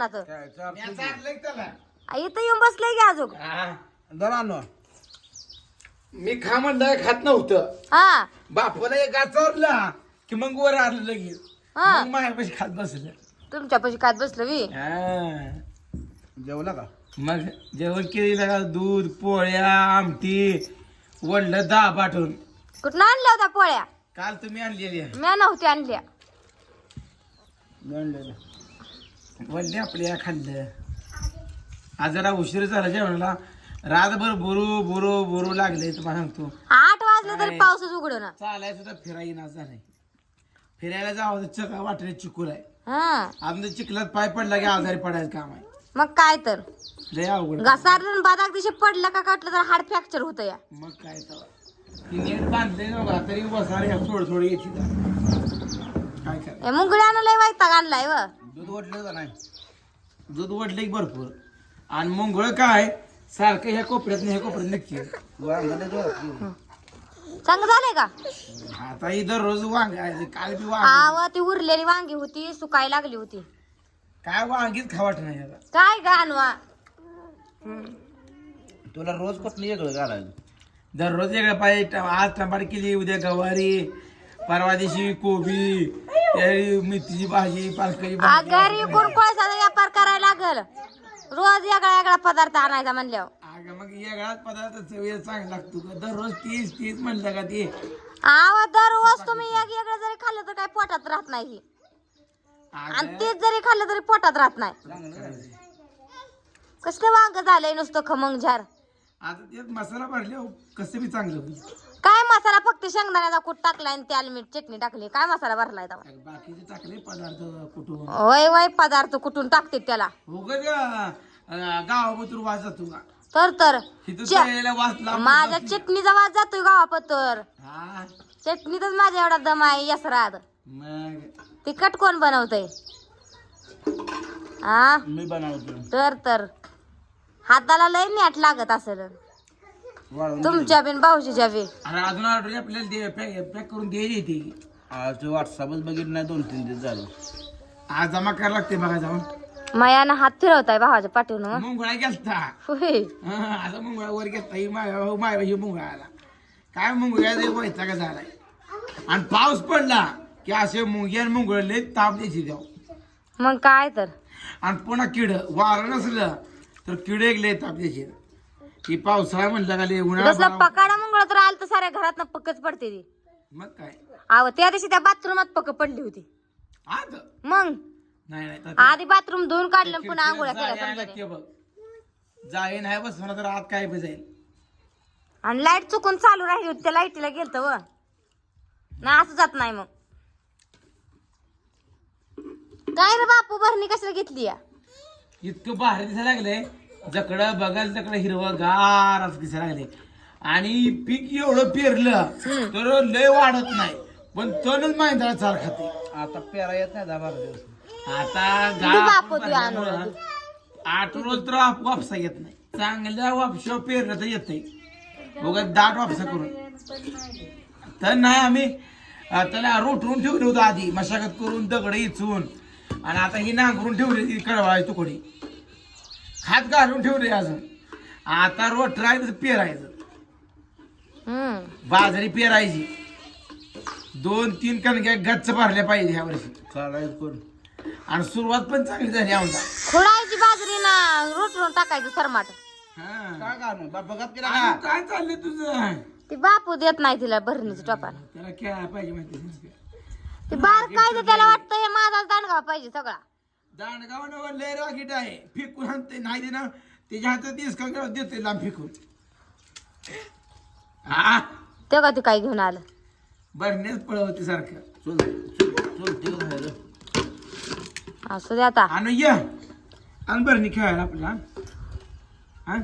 रानात काय चार मी चाललंय त्याला? इथं येऊन बसलंय की अजून? हा. दरानो मी खा म्हणलं खात नव्हतं. हा. बापाला एक चारला की मग वर आलं लगेच. हा. मग माझ्यापाशी खात बसलं. तुमच्या पैसे काय बसलं वी हा. जेवला का? मग जेवण केलेलं का दूध पोळ्या आमटी वडलं दहा पाठवून. कुठं आणल्या होत्या पोळ्या? काल तुम्ही आणलेली आहे. म्या नव्हती आणल्या. मी आणलेलं वडले आपल्या खाल्लं. आज जरा उशीर झाला जेवणाला. रातभर बुरू बुरू बुरू लागले तुम्हाला सांगतो. आठ वाजले तरी काय? पाऊसच उघड ना. चालायचं तर फिराई ना झालंय. फिरायला जावं तर चका वाटणे चिकूल आहे हा. आमचं चिखलात पाय पडला की आजारी पडायचं काम आहे. मग काय तर? लय अवघड घसारण दिवशी पडलं का काटलं तर हाड फ्रॅक्चर होतं या. मग काय तर. ती नेट बांधले ना बघा तरी बसारे थोडं थोडं येते काय कर मुंगळ्यानं लय वैताग आणलाय व. दूध ओढलं का नाही? दूध वडले की भरपूर. आणि मुंगळ काय? सारखं ह्या कोपऱ्यात ह्या कोपऱ्यात नक्की वांगले जोरात चांगलं झालंय का? आता ही दररोज वांग आहे काल बी वांग आव ती उरलेली वांगी होती सुकाय लागली होती. काय वांगीच खावाट नाही याला काय गाणवा तुला रोज कुठलं वेगळं घालायचं? दररोज वेगळं पाहिजे आज टमाट केली उद्या गवारी परवा दिवशी कोबी त्यावेळी मेथीची भाजी पालकाची भाजी. घरी कोण कोळसाचा व्यापार करायला लागल? रोज वेगळा वेगळा पदार्थ आणायचा म्हणल्यावर. अगं मग वेगळाच पदार्थ चवीला चांगला लागतो का? दररोज तीस तीस म्हणलं का ते? आवा दररोज तुम्ही एक वेगळं जरी खाल्लं तर काय पोटात राहत नाही आणि अगं, तेच जरी खाल्लं तरी पोटात राहत नाही. कसलं वांग झालंय नुसतं खमंग झार. आता मसाला भरले कसं बी चांगलं होईल. काय मसाला फक्त शेंगदाण्याचा कूट टाकलाय आणि त्याला मीठ चटणी टाकली काय मसाला भरलाय तेव्हा? बाकीचे टाकले पदार्थ कुठून? वय वय पदार्थ कुठून टाकते त्याला? उगाच गावाबद्दल वाज जातो का? तर तर. तिथं च- तळलेला वास लांब माझ्या चटणीचा वाज जातोय गावापतर हा? चटणीतच माझ्या एवढा दम आहे यसरात मग? तिखट कोण बनवतय? हा मी बनवतो. तर तर. हाताला लय नॅट लागत असेल. तुमच्या बिन भाऊजीच्या बी आणि अजून ऑर्डर आपल्याला दे पॅक पॅक करून द्यायची येते आज व्हॉट्सअपच बघितलं नाही दोन तीन दिवस झालं. आज जमा करायला लागते बघा जाऊन. मायानं हात फिरवताय भावाच्या पाठीवून. मुंगळा गेलता. होय. हा, आता मुंगळा वर घेतला ही माय हो, माय ही मुंगळा आला. काय मुंगळ्या व्हायचा का झालाय. आणि पाऊस पडला की असे मुंग्या आणि मुंगळले ताप द्यायची द्याव मग काय तर. आणि पुन्हा किड वारं नसलं तर किड एक लय ताप द्यायची ती पावसाळा म्हणलं का लय उन्हाळा पकाडा मंगळ तर आलं तर साऱ्या घरात पकच पडते ती. मग काय? अव त्या दिवशी त्या बाथरूमात पक पडली होती. आज? मग? नाही नाही तर- आधी बाथरूम धुवून काढलं आणि पुन्हा आंघोळ्या केल्या बघ. नाही बस म्हणा तर आत काय बी जाईल आणि लाइट चुकून चालू राहिली होती त्या लाईटीला गेलत व. ना असं जात नाही मग. काय रे बापू भरणी कशाला घेतली या? इतकं भारी दिसायला लागलंय. जकडं बघाल तकडं हिरवं गार असं दिसायला लागले. आणि पीक एवढं पेरलं तर लय वाढत नाही. पण तणच माहिती चार खाते. आता पेरा येत नाही दहा बारा दिवस. आता गाळ. आठ रोज तर आप- वापसा येत नाही. चांगल्या वापशा पेरलं तर येतंय. बघा दाट वापसा करून. तर नाही आम्ही त्याला रोटरून ठेवलं होतं आधी. मशागत करून दगड इचून. आणि आता ही नांगरून ठेवली ती कळवाय तुकडी. खात घालून ठेवले अजून. आता रोट राहायचं पेरायचं. हम्म. बाजरी पेरायची. दोन तीन कणक्या गच्च भरल्या पाहिजे ह्या वर्षी. काढायचं कोण? आणि सुरुवात पण चांगली झाली आमचा. खुडायची बाजरी ना रोटरून टाकायचं सरमाट. हा. काय कारण? बाबा बघत केला आणि का? काय चाललंय तुझं? ती बापू देत नाही तिला भरणीचं टोपाला. त्याला खेळायला पाहिजे माहिती ती बार काय त्याला वाटतं? हे माझाच दांडगा पाहिजे सगळा. दांडगाव लय रागीट आहे. फेकून आणते नाही देणार त्याच्या हातात तीस का देते लांब फेकून. हा ते का ती काय घेऊन आलं? बरण्याच पळवते सारखं. चल चल चल ते झालं? असू दे आता. आणि ये. आणि बरणी खेळायला आपला हा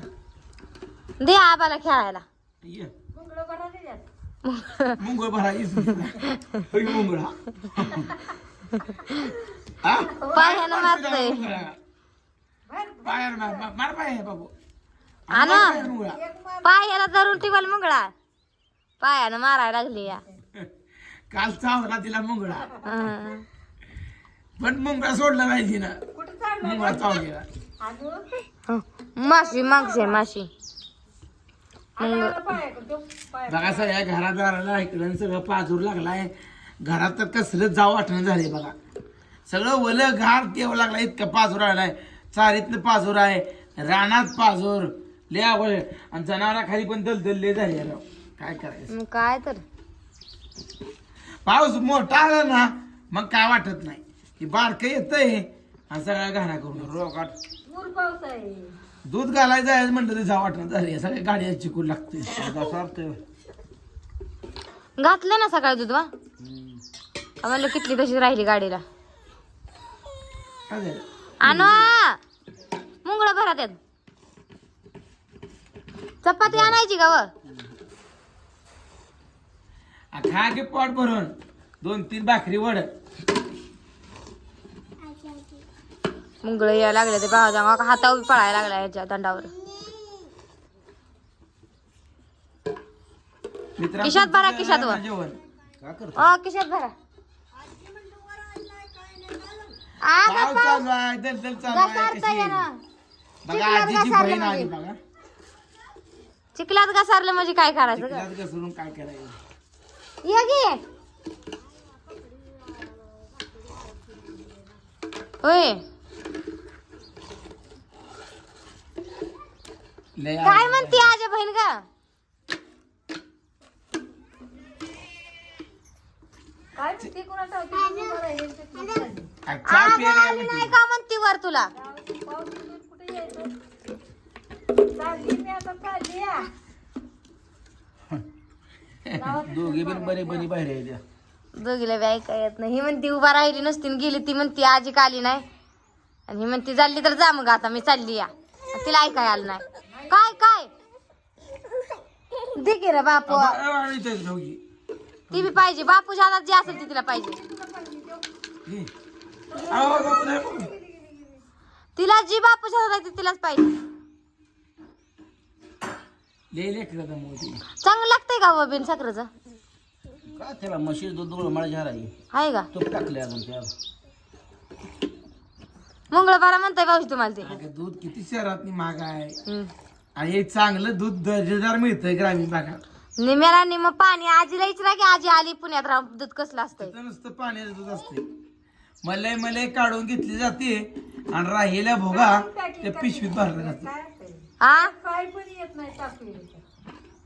दे आबाला खेळायला. ये. मुंगळ भरा मुंगळा हा? पायानं मारतोय. पायानं मार मार- पाय बाबू. पायाला धरून टिवल मुंगळा. पायानं मारायला लागली या. काल चावला तिला मुंगळा. पण मुंगळा सोडला नाही तिनं. मुंगळा चावलेला. माशी मागसे माशी. पाय बघा सगळ्या घरादाराला इकडं सगळं पाजूर लागलाय. घरात तर कसलं जाव वाटणं झाले बघा. सगळं वलं घार देव लागला इतकं पाजूर आलाय. चारीतनं पाजूर आहे रानात पाजूर. लय आवड आणि जनावराखाली पण दलदल झाले राव. काय करायचं? मग काय तर. पाऊस मोठा आला ना मग काय वाटत नाही. की बारकं येतंय आणि सगळ्या घाणा करून रोगाट मूर पाऊस आहे. दूध घालायचं आहे म्हणलं तर जा वाटणं झाले सगळ्या गाड्या चिकून लागते घातलं ना सकाळी दूध वा? म्हणलं कितली तशी राहिली गाडीला? आणो. मुंगळ भरात आहेत चपाती आणायची का खा की पोट भरून. दोन तीन भाकरी वड. मुंगळ यायला लागले ते भावा हातावर पळायला लागला याच्या दंडावर खिशात भरा, खिशात वर. जेवण. का करतो ओ किशात भरा आ, पाव गप्पा. चालू आहे दलदल चालू आहे घसारता कशी ये ना. आहे? बघा चिखलात आजीची घसारलं बहीण आली म्हणजे. बघा चिखलात घसारलं म्हणजे काय करायचं ग? चिखलात घसरून काय करायचं ये गे होय लय काय. म्हणते आजा बहीण ग काय चहा आजा आली म्हणते. नाही का म्हणते वर तुला? पाऊस येऊन कुठे यायचं? चालली मी आता चालली या. दोघे बिन बरे बरी बाहेर आहे त्या. दोघीला बी ऐका येत नाही. ही म्हणती उभा राहिली नसती आणि गेली ती म्हणती आजी का आली नाही? आणि ही म्हणती चालली तर जा मग आता मी चालली या. तिला ऐकाय आलं नाही. काय काय? दे की रे बापू. बा- इथेच दोघी. ती बी पाहिजे. बापूच्या हातात जे असेल ती तिला पाहिजे. तिला जी बापूच्या हातात आहे ती तिलाच पाहिजे. चांगलं लागतंय का बिन साखरेचं? का त्याला म्हशीच दूध मला झाला आहे का? तूप टाकले अजून त्या मंगळवार म्हणताय पाऊस तुम्हाला ते. दूध किती शहरात महाग आहे. आणि हे चांगलं दूध दर्जेदार मिळतंय ग्रामीण भागात. निम्याला निम पाणी आजीला विचारा की आजी आली पुण्यात राहून दूध कसलं असतंय? तिथं नुसतं पाण्याचं दूध असते मलई मलई काढून घेतली जाते आणि राहिलेल्या भोगा त्या पिशवीत भरल्या जाते? हा काय पण येत नाही टाकलेलं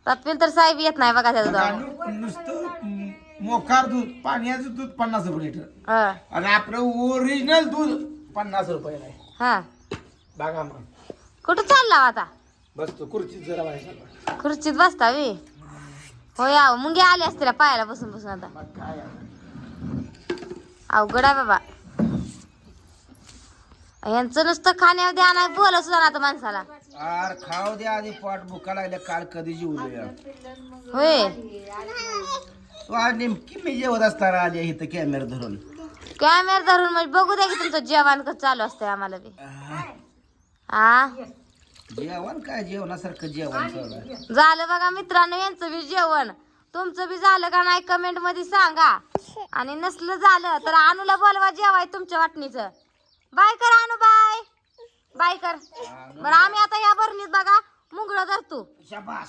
तत्वेल तर साहेब येत नाही बघा त्या दुधावर आणि नुसतं म- मोकार दूध पाण्याचं दूध पन्नास रुपये लिटर. हा. आणि आपलं ओरिजिनल दूध पन्नास रुपयाला आहे हा. बघा मग. कुठं चालला हो आता? बसतो खुर्चीत जरा बाहेर खुर्चीत बसता वे हो या मुंगे आले असतील पायाला बसून बसून आता. मग काय? अवघड आहे बाबा. यांचं नुसतं खाण्यावर द्या नाही बोलत सुद्धा ना आता माणसाला. आर खाऊ दे आधी पोट भुका लागल्या काल कधी जेवलो होय. तू आज नेमकी मी जेवत असताना आली इथं कॅमेरा धरून. कॅमेरा धरून म्हणजे बघू द्या की तुमचं जेवण कसं चालू असतंय आम्हाला बी. हा जेवण काय जेवणासारखं जेवण. झालं बघा मित्रांनो यांचं बी जेवण. तुमचं बी झालं का नाही कमेंटमध्ये सांगा. आणि नसलं झालं तर अनुला बोलवा जेवाय तुमच्या वाटणीचं. बाय कर अनु बाय. बाय कर. बरं आम्ही आता या भरणीत बघा मुंगळं धरतो. शाबास.